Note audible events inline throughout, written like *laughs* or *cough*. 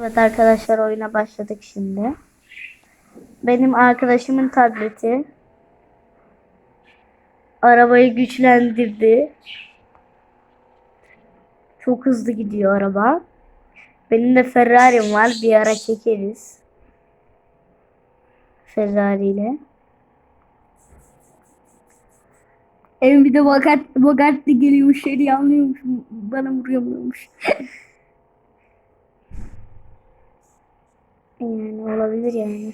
Evet arkadaşlar oyuna başladık şimdi. Benim arkadaşımın tableti arabayı güçlendirdi. Çok hızlı gidiyor araba. Benim de Ferrari'm var. Bir ara çekeriz. Ferrari ile. Evin bir de Bogart, Bogart'li geliyormuş şeri anlıyormuş. Bana vuruyormuş. *laughs* Yani olabilir yani.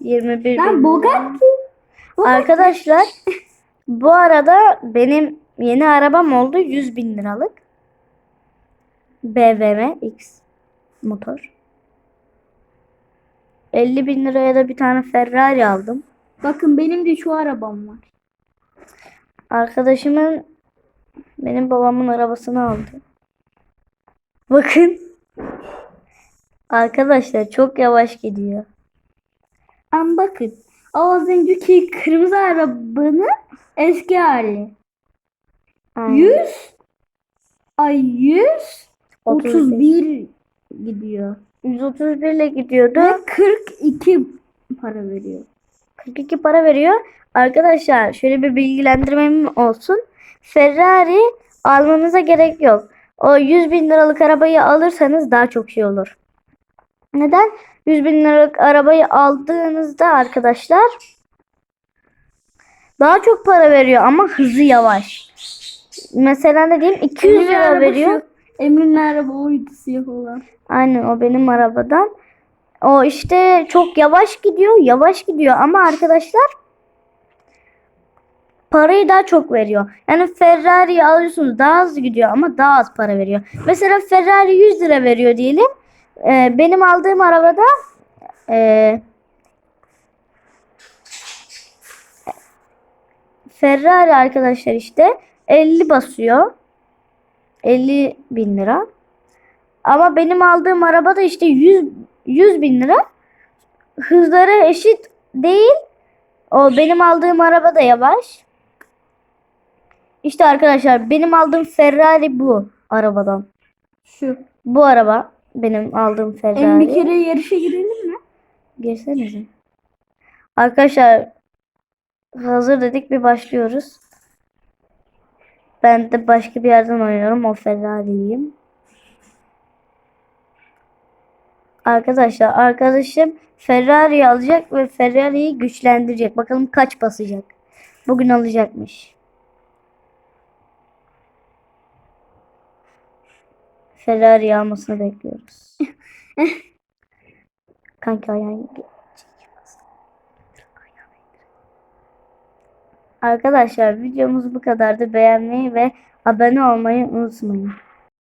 21 Lan bin- kim? Arkadaşlar bu arada benim yeni arabam oldu 100 bin liralık. BMW X motor. 50 bin liraya da bir tane Ferrari aldım. Bakın benim de şu arabam var. Arkadaşımın benim babamın arabasını aldı. Bakın. Arkadaşlar çok yavaş gidiyor. Ama bakın. Az önceki kırmızı arabanın eski hali. Aynen. 100 ay 100 31. 31 gidiyor. 131 ile gidiyordu. Ve 42 para veriyor. 42 para veriyor. Arkadaşlar şöyle bir bilgilendirmem olsun. Ferrari almanıza gerek yok. O 100 bin liralık arabayı alırsanız daha çok şey olur. Neden? 100 bin liralık arabayı aldığınızda arkadaşlar daha çok para veriyor ama hızı yavaş. Mesela ne diyeyim 200 Emre'nin lira veriyor. Emre'nin araba oydu siyah olan. Aynen o benim arabadan. O işte çok yavaş gidiyor, yavaş gidiyor ama arkadaşlar parayı daha çok veriyor. Yani Ferrari'yi alıyorsunuz daha hızlı gidiyor ama daha az para veriyor. Mesela Ferrari 100 lira veriyor diyelim. Ee, benim aldığım arabada ee, Ferrari arkadaşlar işte 50 basıyor. 50 bin lira. Ama benim aldığım arabada işte 100 100 bin lira. Hızları eşit değil. O benim aldığım araba da yavaş. İşte arkadaşlar benim aldığım Ferrari bu arabadan. Şu. Bu araba benim aldığım Em bir Ferrari. kere yarışa girelim mi? Girsenize. Arkadaşlar hazır dedik bir başlıyoruz. Ben de başka bir yerden oynuyorum. O Ferrari'yim. Arkadaşlar arkadaşım Ferrari'yi alacak ve Ferrari'yi güçlendirecek. Bakalım kaç basacak. Bugün alacakmış. Ferrari almasını bekliyoruz. *laughs* Kanka ayağını Arkadaşlar videomuz bu kadardı. Beğenmeyi ve abone olmayı unutmayın.